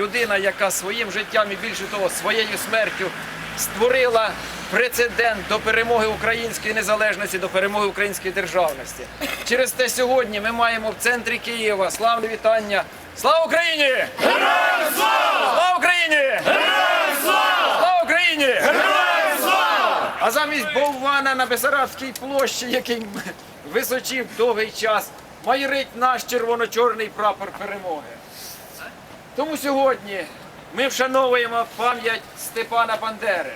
людина, яка своїм життям і більше того, своєю смертю створила прецедент до перемоги української незалежності, до перемоги української державності. Через те сьогодні ми маємо в центрі Києва славне вітання. Слава Україні! Героям слава! Слава Україні! Героям слава! Слава Україні! Героям слава! А замість Болвана на Бесарабській площі, який височив довгий час, майорить наш червоно-чорний прапор перемоги. Тому сьогодні ми вшановуємо пам'ять Степана Бандери.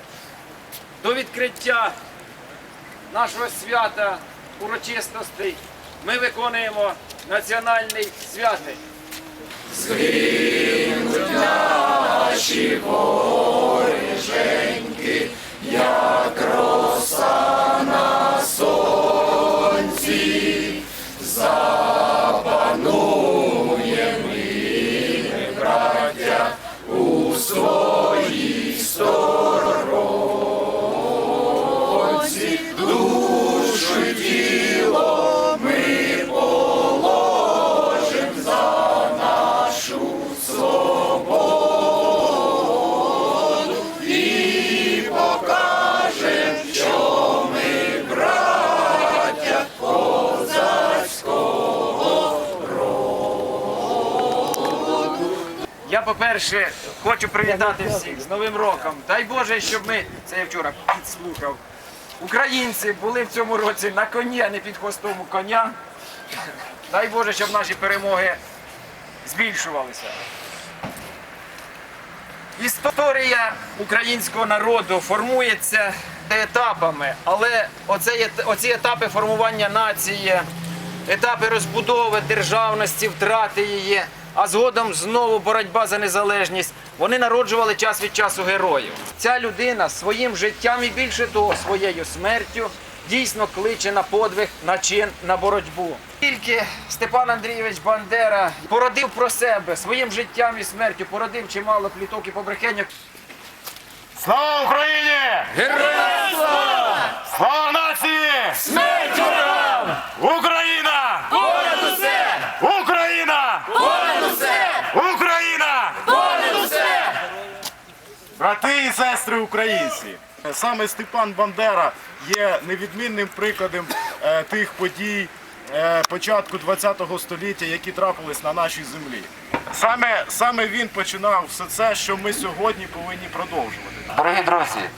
До відкриття нашого свята урочистостей ми виконуємо національний святник. Я, по-перше, хочу привітати всіх з Новим роком. Дай Боже, щоб ми, це я вчора підслухав, українці були в цьому році на коні, а не під хвостом коня. Дай Боже, щоб наші перемоги збільшувалися. Історія українського народу формується етапами, але оці етапи формування нації, етапи розбудови державності, втрати її, а згодом знову боротьба за незалежність. Вони народжували час від часу героїв. Ця людина своїм життям і більше того, своєю смертю дійсно кличе на подвиг, на чин, на боротьбу. Тільки Степан Андрійович Бандера породив про себе своїм життям і смертю, породив чимало пліток і побрехеньок. Слава Україні! Героям Брати і сестри українці! Саме Степан Бандера є невідмінним прикладом е, тих подій е, початку ХХ століття, які трапились на нашій землі. Саме, саме він починав все це, що ми сьогодні повинні продовжувати. Дорогі друзі,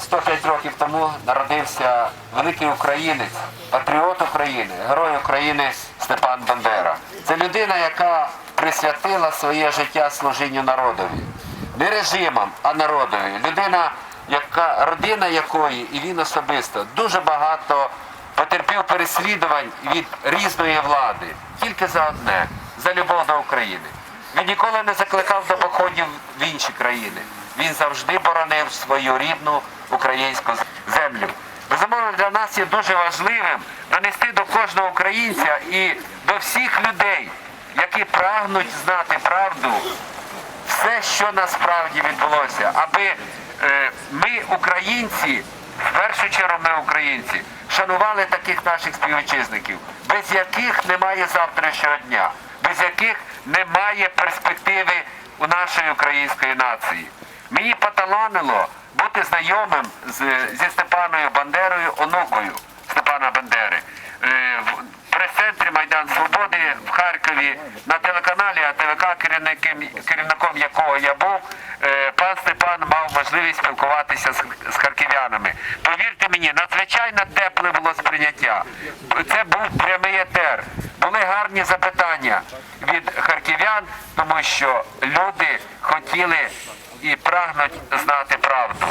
105 років тому народився великий українець, патріот України, герой України Степан Бандера. Це людина, яка присвятила своє життя служінню народові. Не режимам, а народові. Людина, яка, родина якої, і він особисто, дуже багато потерпів переслідувань від різної влади. Тільки за одне за любов до України. Він ніколи не закликав до походів в інші країни. Він завжди боронив свою рідну українську землю. Безумовно, для нас є дуже важливим донести до кожного українця і до всіх людей, які прагнуть знати правду, все, що насправді відбулося, аби е, ми, українці, в першу чергу ми українці, шанували таких наших співвітчизників, без яких немає завтрашнього дня, без яких немає перспективи у нашої української нації. Мені поталанило бути знайомим з, зі Степаною Бандерою, онукою Степана Бандери. Прес-центрі Майдан Свободи в Харкові на телеканалі АТВК, керівником, якого я був, е, пан Степан мав можливість спілкуватися з харків'янами. Повірте мені, надзвичайно тепле було сприйняття. Це був прямий етер. Були гарні запитання від харків'ян, тому що люди хотіли і прагнуть знати правду.